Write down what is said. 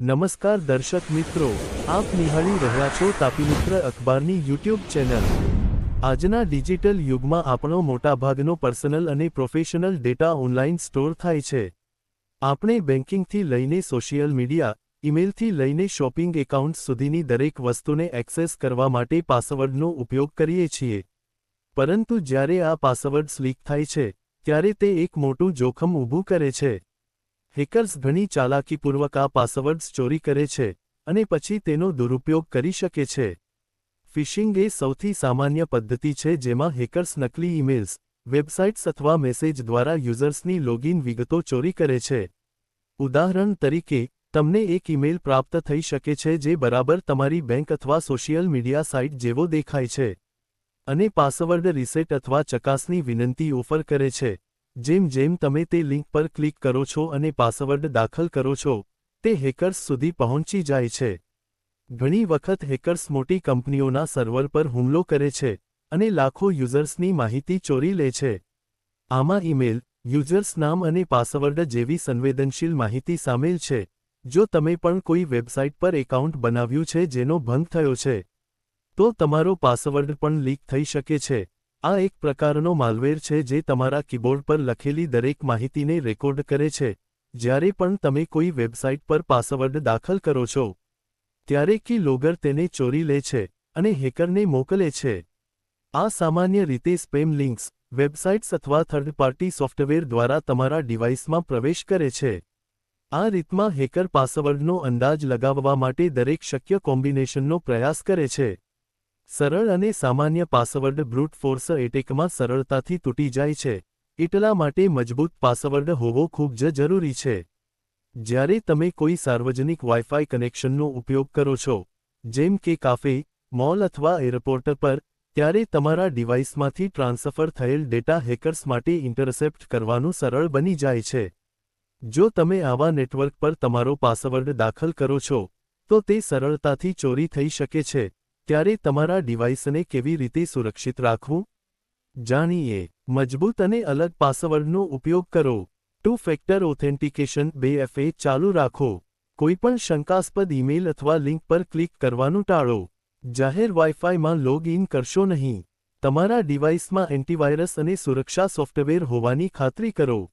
નમસ્કાર દર્શક મિત્રો, આપ નિહાળી રહ્યા છો તાપી મિત્ર અખબારની યુટ્યુબ ચેનલ. આજના ડિજિટલ યુગમાં આપણો મોટાભાગનો પર્સનલ અને પ્રોફેશનલ ડેટા ઓનલાઈન સ્ટોર થાય છે. આપણે બેન્કિંગથી લઈને સોશિયલ મીડિયા ઇમેલથી લઈને શોપિંગ એકાઉન્ટ્સ સુધીની દરેક વસ્તુને એક્સેસ કરવા માટે પાસવર્ડનો ઉપયોગ કરીએ છીએ. પરંતુ જ્યારે આ પાસવર્ડ્સ લીક થાય છે, ત્યારે તે એક મોટું જોખમ ઊભું કરે છે. હેકર્સ ઘણી ચાલાકીપૂર્વક આ પાસવર્ડ્સ ચોરી કરે છે અને પછી તેનો દુરુપયોગ કરી શકે છે. ફિશિંગ એ સૌથી સામાન્ય પદ્ધતિ છે જેમાં હેકર્સ નકલી ઇમેલ્સ વેબસાઇટ્સ અથવા મેસેજ દ્વારા યુઝર્સની લોગિન વિગતો ચોરી કરે છે. ઉદાહરણ તરીકે, તમને એક ઇમેલ પ્રાપ્ત થઈ શકે છે જે બરાબર તમારી બેંક અથવા સોશિયલ મીડિયા સાઇટ જેવો દેખાય છે અને પાસવર્ડ રિસેટ અથવા ચકાસની વિનંતી ઓફર કરે છે. જેમ જેમ તમે તે લિંક પર ક્લિક કરો છો અને પાસવર્ડ દાખલ કરો છો, તે હેકર્સ સુધી પહોંચી જાય છે. ઘણી વખત હેકર્સ મોટી કંપનીઓના સર્વર પર હુમલો કરે છે અને લાખો યુઝર્સની માહિતી ચોરી લે છે. આમાં ઈમેલ, યુઝર્સ નામ અને પાસવર્ડ જેવી સંવેદનશીલ માહિતી સામેલ છે, જો તમે પણ કોઈ વેબસાઇટ પર એકાઉન્ટ બનાવ્યું છે જેનો ભંગ થયો છે, તો તમારો પાસવર્ડ પણ લીક થઈ શકે છે. આ એક પ્રકારનો માલવેર છે જે તમારા કીબોર્ડ પર લખેલી દરેક માહિતીને રેકોર્ડ કરે છે, જ્યારે પણ તમે કોઈ વેબસાઇટ પર પાસવર્ડ દાખલ કરો છો. ત્યારે કી લોગર તેને ચોરી લે છે અને હેકરને મોકલે છે. આ સામાન્ય રીતે સ્પેમ લિંક્સ વેબસાઇટ્સ અથવા થર્ડ પાર્ટી સોફ્ટવેર દ્વારા તમારા ડિવાઇસમાં પ્રવેશ કરે છે. આ રીતમાં હેકર પાસવર્ડનો અંદાજ લગાવવા માટે દરેક શક્ય કોમ્બિનેશનનો પ્રયાસ કરે છે. સરળ અને સામાન્ય પાસવર્ડ બ્રૂટ ફોર્સ એટેકમાં સરળતાથી તૂટી જાય છે. એટલા માટે મજબૂત પાસવર્ડ હોવો ખૂબ જ જરૂરી છે. જ્યારે તમે કોઈ સાર્વજનિક વાઇફાઈ કનેક્શનનો ઉપયોગ કરો છો, જેમ કે કાફે મોલ અથવા એરપોર્ટ પર, ત્યારે તમારા ડિવાઇસમાંથી ટ્રાન્સફર થયેલ ડેટા હેકર્સ માટે ઇન્ટરસેપ્ટ કરવાનું સરળ બની જાય છે. જો તમે આવા નેટવર્ક પર તમારો પાસવર્ડ દાખલ કરો છો, તો તે સરળતાથી ચોરી થઈ શકે છે. ત્યારે તમારા ડિવાઇસને કેવી રીતે સુરક્ષિત રાખવું? જાણીએ. મજબૂત અને અલગ પાસવર્ડનો ઉપયોગ કરો. ટુ ફેક્ટર ઓથેન્ટિકેશન બે એફએ ચાલુ રાખો. કોઈપણ શંકાસ્પદ ઈમેલ અથવા લિંક પર ક્લિક કરવાનું ટાળો. જાહેર વાઇફાઈમાં લોગ ઇન કરશો નહીં. તમારા ડિવાઇસમાં એન્ટીવાયરસ અને સુરક્ષા સોફ્ટવેર હોવાની ખાતરી કરો.